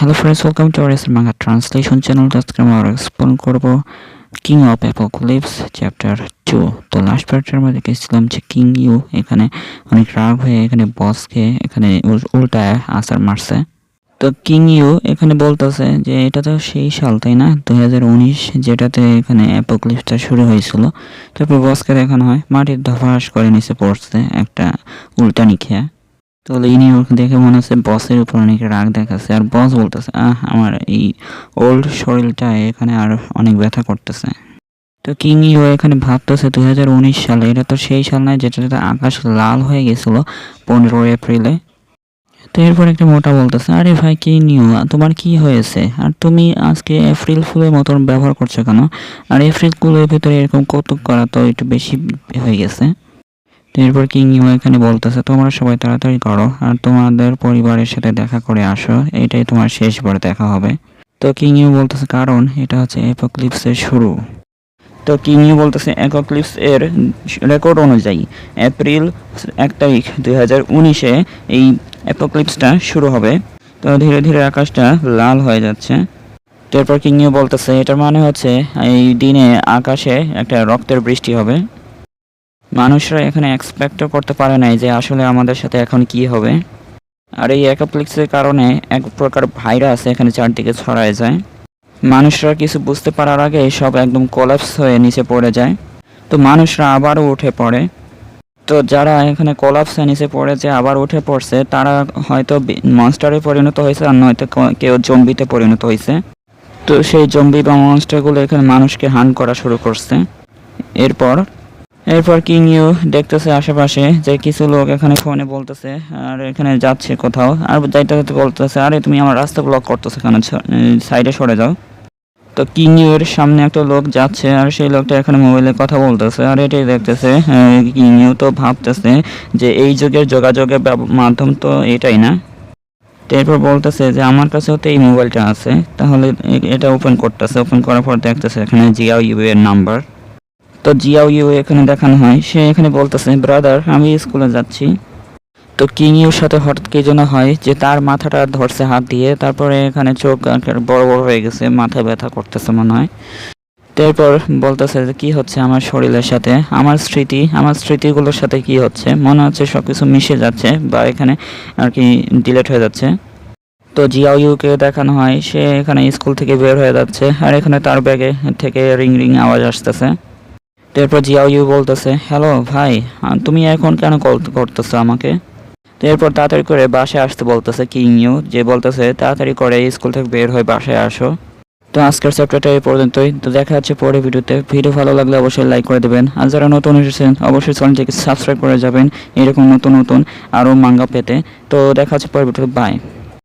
Hello friends welcome to our manga translation channel আজকে আমরা explore করব king of apocalypse chapter two তো last পার্টের মধ্যে গেছিলাম যে কিং ইউ এখানে অনেক রাগ হয়ে, এখানে বসকে এখানে উল- উল্টায় আসার মারছে। তো কিং ইউ এখানে বলতেছে যে, এটা তো সেই সাল, তাই না? দু হাজার উনিশ যেটাতে এখানে অ্যাপোকলিপসটা শুরু হয়েছিল। তারপর বসকে দেখানো হয়, মাটির ধপাস করে নিচে পড়ছে, একটা উল্টা খেয়া তো ইনি ওকে দেখে মনে হচ্ছে বসের উপর অনেক রাগ দেখাচ্ছে। আর বস বলতেছে, আহ, আমার এই ওল্ড শরীরটা এখানে আর অনেক ব্যথা করতেছে। তো কিং ইউ এখানে ভাবতেছে, দুই হাজার উনিশ সালে, এটা তো সেই সাল নয় যেটাতে আকাশ লাল হয়ে গেছিল পনেরো এপ্রিলে। তো এরপর একটা মোটা বলতেছে, আরে ভাই, কি নিউ তোমার কি হয়েছে? আর তুমি আজকে এপ্রিল ফুলের মতন ব্যবহার করছ কেন? আর এপ্রিল ফুলের ভিতরে এরকম কৌতুক করা তো একটু বেশি হয়ে গেছে। এরপর কিং ইউ এখানে বলতেছে, তোমরা সবাই তাড়াতাড়ি করো আর তোমাদের পরিবারের সাথে দেখা করে আসো। এটাই তোমার শেষবার দেখা হবে। তো কিং ইউ বলতেছে, কারণ এটা হচ্ছে অ্যাপোক্লিপসের শুরু। তো কিং ইউ বলতেছে অ্যাপোক্লিপস এর রেকর্ড অনুযায়ী এপ্রিল এক তারিখ দুই হাজার উনিশে এই অ্যাপোক্লিপসটা শুরু হবে। তো ধীরে ধীরে আকাশটা লাল হয়ে যাচ্ছে। তো এরপর কিং ইউ বলতেছে, এটার মানে হচ্ছে এই দিনে আকাশে একটা রক্তের বৃষ্টি হবে। মানুষরা এখানে এক্সপেক্টও করতে পারে নাই যে আসলে আমাদের সাথে এখন কি হবে। আর এই অ্যাকাপ্লিক্সের কারণে এক প্রকার ভাইরাস এখানে চারদিকে ছড়ায় যায়। মানুষরা কিছু বুঝতে পারার আগে সব একদম কোলাপস হয়ে নিচে পড়ে যায়। তো মানুষরা আবারও উঠে পড়ে। তো যারা এখানে কোলাপস হয়ে নিচে পড়েছে আবার উঠে পড়ছে, তারা হয়তো মনস্টারে পরিণত হয়েছে আর নয়তো কেউ জম্বিতে পরিণত হয়েছে। তো সেই জম্বি বা মনস্টারগুলো এখানে মানুষকে হান করা শুরু করছে। এরপর এরপর কিং ইউ দেখতেছে আশেপাশে? যে কিছু লোক এখানে ফোনে বলতেছে, আর এখানে যাচ্ছে কোথাও। আর যাইতে যাইতে বলতেছে, আরে, তুমি আমার রাস্তা ব্লক করতেছো কেন? সাইডে সরে যাও। তো কিং ইউ এর সামনে একটা লোক যাচ্ছে, আর সেই লোকটা এখানে মোবাইলে কথা বলতেছে, আর এটাই দেখতেছে কিং ইউ তো ভাবতেছে যে এই যুগের যোগাযোগের মাধ্যম তো এটাই না। এরপর বলতেছে যে, আমার কাছেও তো এই মোবাইলটা আছে। তাহলে এটা ওপেন করতেছে। ওপেন করার পর দেখতেছে এখানে জিয়াও ইউ এর নাম্বার তো জিয়াও ইউ এখানে দেখানো হয়। সে এখানে বলতেছে ব্রাদার আমি স্কুলে যাচ্ছি। তো কিং ইউর সাথে হঠাৎ কি যেন হয় যে তার মাথাটা ধরছে হাত দিয়ে, তারপরে এখানে চোখ বড় বড় হয়ে গেছে, মাথা ব্যথা করতেছে মনে হয়। তারপর বলতেছে কি হচ্ছে আমার শরীরের সাথে? আমার স্মৃতি, আমার স্মৃতিগুলোর সাথে কি হচ্ছে? মনে হচ্ছে সব কিছু মিশে যাচ্ছে বা এখানে আর কি ডিলেট হয়ে যাচ্ছে। তো জিয়াও ইউকে দেখানো হয়। সে এখানে স্কুল থেকে বের হয়ে যাচ্ছে আর এখানে তার ব্যাগে থেকে রিং রিং আওয়াজ আসতেছে। তারপর জিয়াও ইউ বলতেছে হ্যালো ভাই তুমি এখন কেন কল করতেছো আমাকে? এরপর তাড়াতাড়ি করে বাসায় আসতে বলতেছে কিং ইউ যে বলতেছে, তাড়াতাড়ি করে স্কুল থেকে বের হয়ে বাসায় আসো। তো আজকের চ্যাপ্টারটা এই পর্যন্তই। তো দেখা যাচ্ছে পরে ভিডিওতে। ভিডিও ভালো লাগলে অবশ্যই লাইক করে দেবেন। আর যারা নতুন এসেছেন, অবশ্যই চ্যানেলটিকে সাবস্ক্রাইব করে যাবেন। এরকম নতুন নতুন আরও মাঙ্গা পেতে। তো দেখা যাচ্ছে পরে ভিডিওতে। বাই